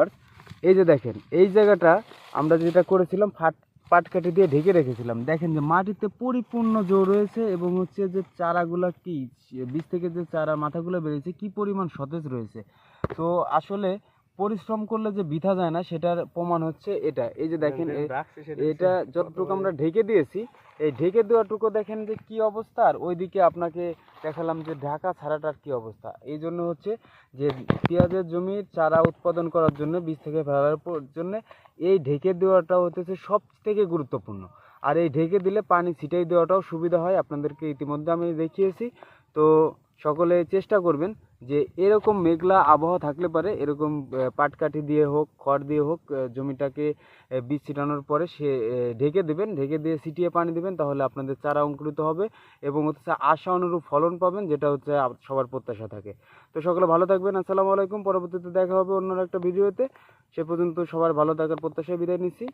আর এই যে দেখেন, এই জায়গাটা আমরা যেটা করেছিলাম, ফাট পাটকাঠি দিয়ে ঢেকে রেখেছিলাম। দেখেন যে মাটিতে পরিপূর্ণ জোর রয়েছে এবং হচ্ছে যে চারাগুলা কি বীজ থেকে যে চারা মাথাগুলো বেরিয়েছে, কি পরিমাণ সতেজ রয়েছে। তো আসলে পরিশ্রম করলে যে বৃথা যায় না সেটার প্রমাণ হচ্ছে এটা। এই যে দেখেন এটা যতটুকু আমরা ঢেকে দিয়েছি এই ঢেকে দেওয়াটুকু দেখেন যে কি অবস্থা আর ওইদিকে আপনাকে দেখালাম যে ঢাকা ছাড়াটার কি অবস্থা। এই জন্য হচ্ছে যে পেঁয়াজের জমির চারা উৎপাদন করার জন্য বীজ থেকে ফেলার জন্য এই ঢেকে দেওয়াটা হতেছে সব থেকে গুরুত্বপূর্ণ। আর এই ঢেকে দিলে পানি ছিটাই দেওয়াটাও সুবিধা হয়। আপনাদেরকে ইতিমধ্যে আমি দেখিয়েছি। তো সকলে চেষ্টা করবেন যে এরকম মেঘলা আবহাওয়া থাকলে পারে, এরকম পাটকাঠি দিয়ে হোক, খড় দিয়ে হোক জমিটাকে বীজ ছিটানোর পরে সে ঢেকে দেবেন, ঢেকে দিয়ে ছিটিয়ে পানি দেবেন, তাহলে আপনাদের চারা অঙ্কুরিত হবে এবং হচ্ছে আশা অনুরূপ ফলন পাবেন, যেটা হচ্ছে সবার প্রত্যাশা থাকে। তো সকলে ভালো থাকবেন, আসসালামু আলাইকুম, পরবর্তীতে দেখা হবে অন্য একটা ভিডিওতে। সে পর্যন্ত সবার ভালো থাকার প্রত্যাশায় বিদায় নিচ্ছি।